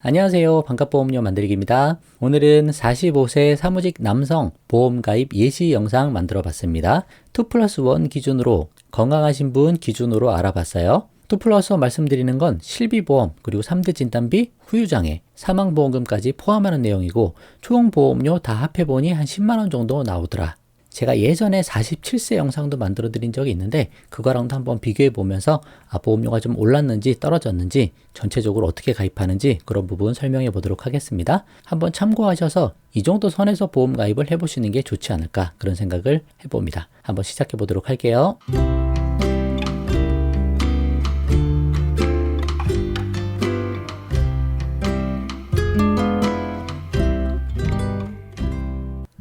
안녕하세요. 반갑보험료 만들기입니다. 오늘은 45세 사무직 남성 보험가입 예시 영상 만들어 봤습니다. 2 플러스 1 기준으로 건강하신 분 기준으로 알아봤어요. 2 플러스 1 말씀드리는 건 실비보험 그리고 3대 진단비 후유장애 사망보험금까지 포함하는 내용이고 총 보험료 다 합해보니 한 10만원 정도 나오더라. 제가 예전에 47세 영상도 만들어 드린 적이 있는데 그거랑도 한번 비교해 보면서 아, 보험료가 좀 올랐는지 떨어졌는지 전체적으로 어떻게 가입하는지 그런 부분 설명해 보도록 하겠습니다. 한번 참고하셔서 이 정도 선에서 보험 가입을 해 보시는 게 좋지 않을까 그런 생각을 해 봅니다. 한번 시작해 보도록 할게요.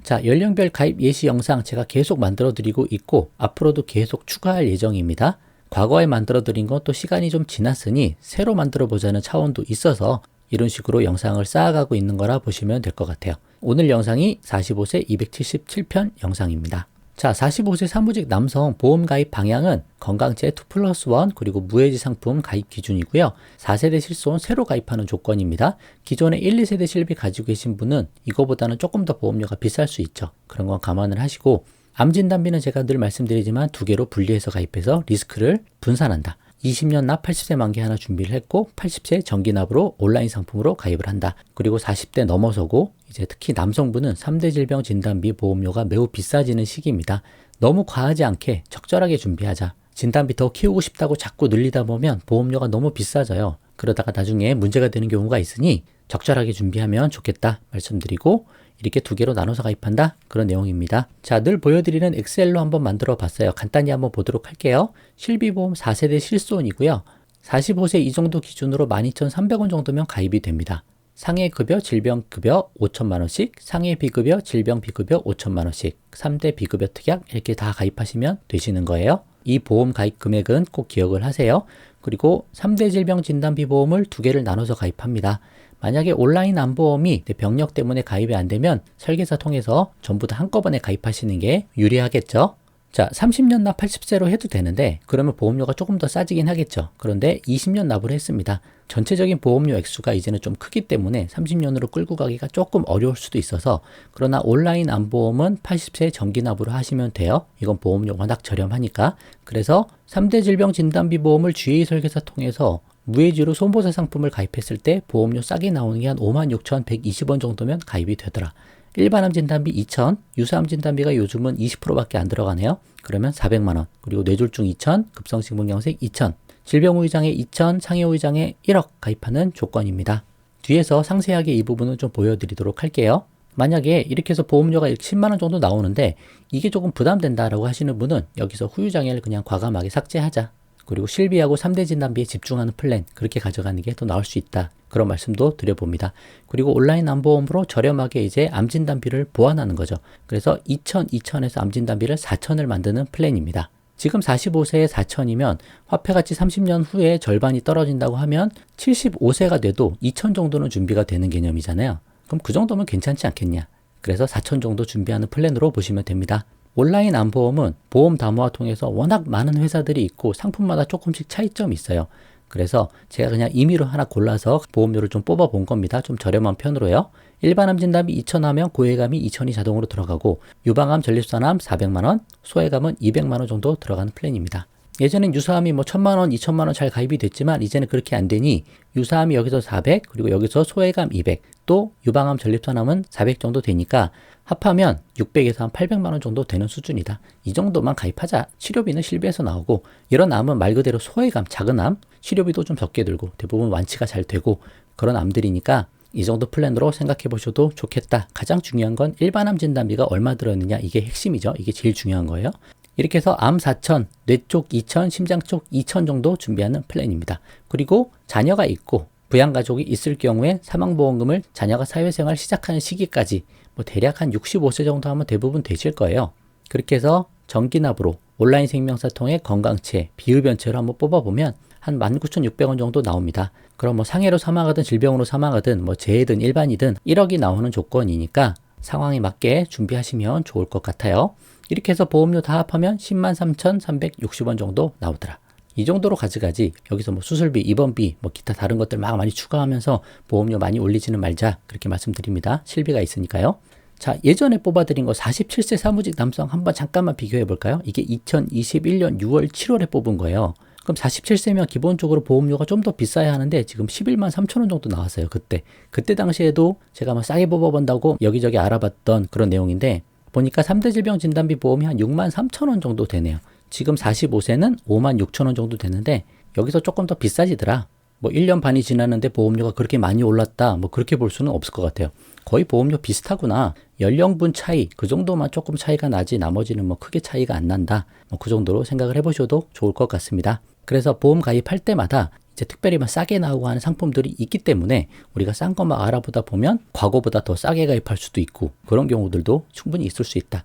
자, 연령별 가입 예시 영상 제가 계속 만들어 드리고 있고 앞으로도 계속 추가할 예정입니다. 과거에 만들어 드린 건 또 시간이 좀 지났으니 새로 만들어 보자는 차원도 있어서 이런 식으로 영상을 쌓아가고 있는 거라 보시면 될 것 같아요. 오늘 영상이 45세 277편 영상입니다. 자, 45세 사무직 남성 보험 가입 방향은 건강제 2 플러스 1 그리고 무해지 상품 가입 기준이고요. 4세대 실손 새로 가입하는 조건입니다. 기존에 1, 2세대 실비 가지고 계신 분은 이거보다는 조금 더 보험료가 비쌀 수 있죠. 그런 건 감안을 하시고 암 진단비는 제가 늘 말씀드리지만 두 개로 분리해서 가입해서 리스크를 분산한다. 20년 납 80세 만기 하나 준비를 했고 80세 정기납으로 온라인 상품으로 가입을 한다. 그리고 40대 넘어서고 이제 특히 남성분은 3대 질병 진단 비 보험료가 매우 비싸지는 시기입니다. 너무 과하지 않게 적절하게 준비하자. 진단비 더 키우고 싶다고 자꾸 늘리다 보면 보험료가 너무 비싸져요. 그러다가 나중에 문제가 되는 경우가 있으니 적절하게 준비하면 좋겠다 말씀드리고 이렇게 두 개로 나눠서 가입한다 그런 내용입니다. 자, 늘 보여드리는 엑셀로 한번 만들어 봤어요. 간단히 한번 보도록 할게요. 실비보험 4세대 실손이고요. 45세 이 정도 기준으로 12,300원 정도면 가입이 됩니다. 상해 급여, 질병 급여 5천만 원씩, 상해 비급여, 질병 비급여 5천만 원씩, 3대 비급여 특약 이렇게 다 가입하시면 되시는 거예요. 이 보험 가입 금액은 꼭 기억을 하세요. 그리고 3대 질병 진단비 보험을 두 개를 나눠서 가입합니다. 만약에 온라인 안보험이 병력 때문에 가입이 안 되면 설계사 통해서 전부 다 한꺼번에 가입하시는 게 유리하겠죠. 자, 30년 납 80세로 해도 되는데 그러면 보험료가 조금 더 싸지긴 하겠죠. 그런데 20년 납을 했습니다. 전체적인 보험료 액수가 이제는 좀 크기 때문에 30년으로 끌고 가기가 조금 어려울 수도 있어서 그러나 온라인 안보험은 80세 정기 납으로 하시면 돼요. 이건 보험료 워낙 저렴하니까. 그래서 3대 질병 진단비 보험을 GA 설계사 통해서 무해지로 손보사 상품을 가입했을 때 보험료 싸게 나오는 게 한 56,120원 정도면 가입이 되더라. 일반암 진단비 2,000, 유사암 진단비가 요즘은 20%밖에 안 들어가네요. 그러면 400만 원. 그리고 뇌졸중 2,000, 급성식물경색 2,000, 질병우의장애 2,000, 상해우의장애 1억 가입하는 조건입니다. 뒤에서 상세하게 이 부분을 좀 보여드리도록 할게요. 만약에 이렇게 해서 보험료가 10만 원 정도 나오는데 이게 조금 부담된다라고 하시는 분은 여기서 후유장애를 그냥 과감하게 삭제하자. 그리고 실비하고 3대 진단비에 집중하는 플랜 그렇게 가져가는 게 더 나을 수 있다. 그런 말씀도 드려봅니다. 그리고 온라인 암보험으로 저렴하게 이제 암진단비를 보완하는 거죠. 그래서 2천, 2천에서 암진단비를 4천을 만드는 플랜입니다. 지금 45세에 4천이면 화폐가치 30년 후에 절반이 떨어진다고 하면 75세가 돼도 2천 정도는 준비가 되는 개념이잖아요. 그럼 그 정도면 괜찮지 않겠냐? 그래서 4천 정도 준비하는 플랜으로 보시면 됩니다. 온라인 암보험은 보험 담화와 통해서 워낙 많은 회사들이 있고 상품마다 조금씩 차이점이 있어요. 그래서 제가 그냥 임의로 하나 골라서 보험료를 좀 뽑아 본 겁니다. 좀 저렴한 편으로요. 일반암 진단비 2천 하면 고해감이 2천이 자동으로 들어가고 유방암 전립선암 400만 원, 소해감은 200만 원 정도 들어가는 플랜입니다. 예전엔 유사암이 뭐 천만 원, 이천만 원 잘 가입이 됐지만 이제는 그렇게 안 되니 유사암이 여기서 400 그리고 여기서 소외감 200 또 유방암 전립선암은 400 정도 되니까 합하면 600에서 한 800만 원 정도 되는 수준이다. 이 정도만 가입하자. 치료비는 실비에서 나오고 이런 암은 말 그대로 소외감, 작은 암, 치료비도 좀 적게 들고 대부분 완치가 잘 되고 그런 암들이니까 이 정도 플랜으로 생각해 보셔도 좋겠다. 가장 중요한 건 일반암 진단비가 얼마 들었느냐 이게 핵심이죠. 이게 제일 중요한 거예요. 이렇게 해서 암 4천, 뇌 쪽 2천, 심장 쪽 2천 정도 준비하는 플랜입니다. 그리고 자녀가 있고 부양가족이 있을 경우에 사망보험금을 자녀가 사회생활 시작하는 시기까지 뭐 대략 한 65세 정도 하면 대부분 되실 거예요. 그렇게 해서 정기납으로 온라인 생명사 통해 건강체, 비흡연체로 한번 뽑아보면 한 19,600원 정도 나옵니다. 그럼 뭐 상해로 사망하든 질병으로 사망하든 뭐 재해든 일반이든 1억이 나오는 조건이니까 상황에 맞게 준비하시면 좋을 것 같아요. 이렇게 해서 보험료 다 합하면 103,360원 정도 나오더라. 이 정도로 가져가지 여기서 뭐 수술비, 입원비, 뭐 기타 다른 것들 막 많이 추가하면서 보험료 많이 올리지는 말자 그렇게 말씀드립니다. 실비가 있으니까요. 자, 예전에 뽑아드린 거 47세 사무직 남성 한번 잠깐만 비교해 볼까요? 이게 2021년 6월 7월에 뽑은 거예요. 그럼 47세면 기본적으로 보험료가 좀 더 비싸야 하는데 지금 11만 3천 원 정도 나왔어요. 그때. 그때 당시에도 제가 막 싸게 뽑아본다고 여기저기 알아봤던 그런 내용인데 보니까 3대 질병 진단비 보험이 한 6만 3천 원 정도 되네요. 지금 45세는 5만 6천 원 정도 되는데 여기서 조금 더 비싸지더라. 뭐 1년 반이 지났는데 보험료가 그렇게 많이 올랐다. 뭐 그렇게 볼 수는 없을 것 같아요. 거의 보험료 비슷하구나. 연령분 차이 그 정도만 조금 차이가 나지 나머지는 뭐 크게 차이가 안 난다. 뭐 그 정도로 생각을 해보셔도 좋을 것 같습니다. 그래서 보험 가입할 때마다 이제 특별히 막 싸게 나오고 하는 상품들이 있기 때문에 우리가 싼 것만 알아보다 보면 과거보다 더 싸게 가입할 수도 있고 그런 경우들도 충분히 있을 수 있다.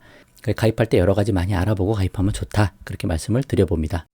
가입할 때 여러 가지 많이 알아보고 가입하면 좋다. 그렇게 말씀을 드려봅니다.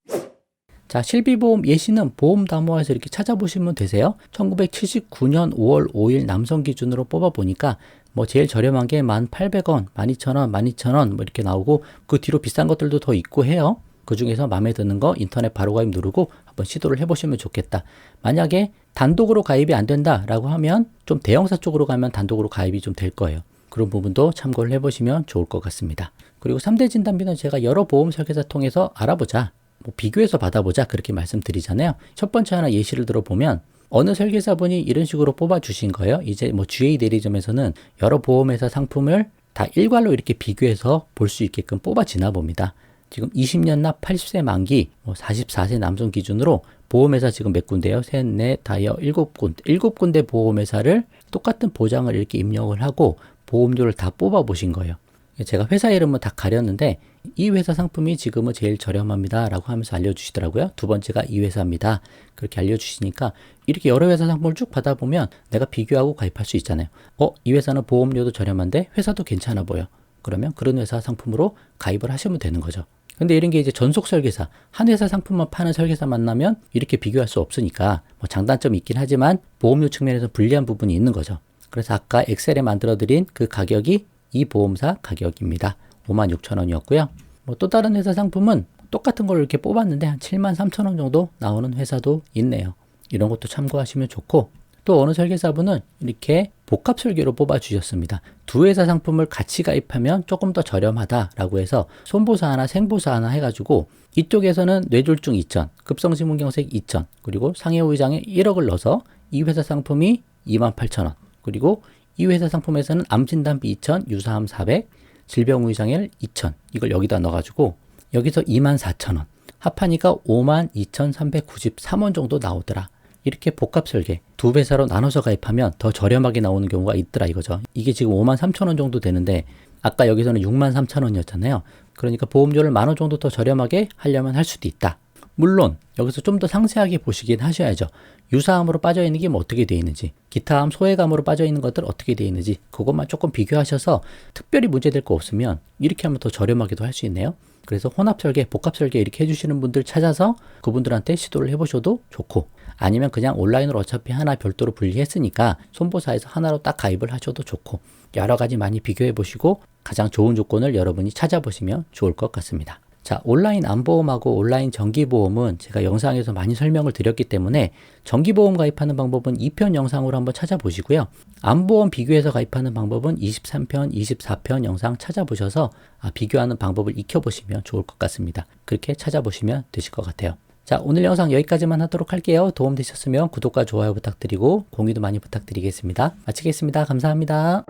자, 실비보험 예시는 보험담화에서 이렇게 찾아보시면 되세요. 1979년 5월 5일 남성 기준으로 뽑아보니까 뭐 제일 저렴한 게 1,800원, 12,000원, 12,000원 뭐 이렇게 나오고 그 뒤로 비싼 것들도 더 있고 해요. 그 중에서 마음에 드는 거 인터넷 바로 가입 누르고 한번 시도를 해보시면 좋겠다. 만약에 단독으로 가입이 안 된다라고 하면 좀 대형사 쪽으로 가면 단독으로 가입이 좀 될 거예요. 그런 부분도 참고를 해보시면 좋을 것 같습니다. 그리고 3대 진단비는 제가 여러 보험 설계사 통해서 알아보자. 뭐 비교해서 받아보자. 그렇게 말씀드리잖아요. 첫 번째 하나 예시를 들어보면 어느 설계사분이 이런 식으로 뽑아주신 거예요. 이제 뭐 GA 대리점에서는 여러 보험회사 상품을 다 일괄로 이렇게 비교해서 볼 수 있게끔 뽑아지나 봅니다. 지금 20년 납 80세 만기, 뭐 44세 남성 기준으로 보험회사 지금 몇 군데요? 셋, 넷, 다여, 일곱 군데, 일곱 군데 보험회사를 똑같은 보장을 이렇게 입력을 하고 보험료를 다 뽑아 보신 거예요. 제가 회사 이름은 다 가렸는데 이 회사 상품이 지금은 제일 저렴합니다 라고 하면서 알려주시더라고요. 두 번째가 이 회사입니다. 그렇게 알려주시니까 이렇게 여러 회사 상품을 쭉 받아보면 내가 비교하고 가입할 수 있잖아요. 어, 이 회사는 보험료도 저렴한데 회사도 괜찮아 보여. 그러면 그런 회사 상품으로 가입을 하시면 되는 거죠. 근데 이런 게 이제 전속 설계사, 한 회사 상품만 파는 설계사 만나면 이렇게 비교할 수 없으니까 뭐 장단점이 있긴 하지만 보험료 측면에서 불리한 부분이 있는 거죠. 그래서 아까 엑셀에 만들어드린 그 가격이 이 보험사 가격입니다. 56,000원이었고요. 뭐 또 다른 회사 상품은 똑같은 걸 이렇게 뽑았는데 한 7만 3천 원 정도 나오는 회사도 있네요. 이런 것도 참고하시면 좋고 또 어느 설계사분은 이렇게 복합 설계로 뽑아 주셨습니다. 두 회사 상품을 같이 가입하면 조금 더 저렴하다라고 해서 손보사 하나 생보사 하나 해가지고 이쪽에서는 뇌졸중 2천, 급성심근경색 2천, 그리고 상해우의장에 1억을 넣어서 이 회사 상품이 28,000원, 그리고 이 회사 상품에서는 암진단비 2천, 유사암 400, 질병의장엘 2천 이걸 여기다 넣어가지고 여기서 24,000원 합하니까 52,393원 정도 나오더라. 이렇게 복합 설계 두 회사로 나눠서 가입하면 더 저렴하게 나오는 경우가 있더라 이거죠. 이게 지금 5만 3천 원 정도 되는데 아까 여기서는 6만 3천 원이었잖아요. 그러니까 보험료를 만 원 정도 더 저렴하게 하려면 할 수도 있다. 물론 여기서 좀 더 상세하게 보시긴 하셔야죠. 유사암으로 빠져 있는 게 뭐 어떻게 되어 있는지, 기타암 소외감으로 빠져 있는 것들 어떻게 되어 있는지 그것만 조금 비교하셔서 특별히 문제될 거 없으면 이렇게 하면 더 저렴하기도 할 수 있네요. 그래서 혼합 설계, 복합 설계 이렇게 해주시는 분들 찾아서 그분들한테 시도를 해보셔도 좋고 아니면 그냥 온라인으로 어차피 하나 별도로 분리했으니까 손보사에서 하나로 딱 가입을 하셔도 좋고 여러 가지 많이 비교해 보시고 가장 좋은 조건을 여러분이 찾아보시면 좋을 것 같습니다. 자, 온라인 안보험하고 온라인 정기보험은 제가 영상에서 많이 설명을 드렸기 때문에 정기보험 가입하는 방법은 2편 영상으로 한번 찾아보시고요. 안보험 비교해서 가입하는 방법은 23편, 24편 영상 찾아보셔서 아, 비교하는 방법을 익혀보시면 좋을 것 같습니다. 그렇게 찾아보시면 되실 것 같아요. 자, 오늘 영상 여기까지만 하도록 할게요. 도움 되셨으면 구독과 좋아요 부탁드리고 공유도 많이 부탁드리겠습니다. 마치겠습니다. 감사합니다.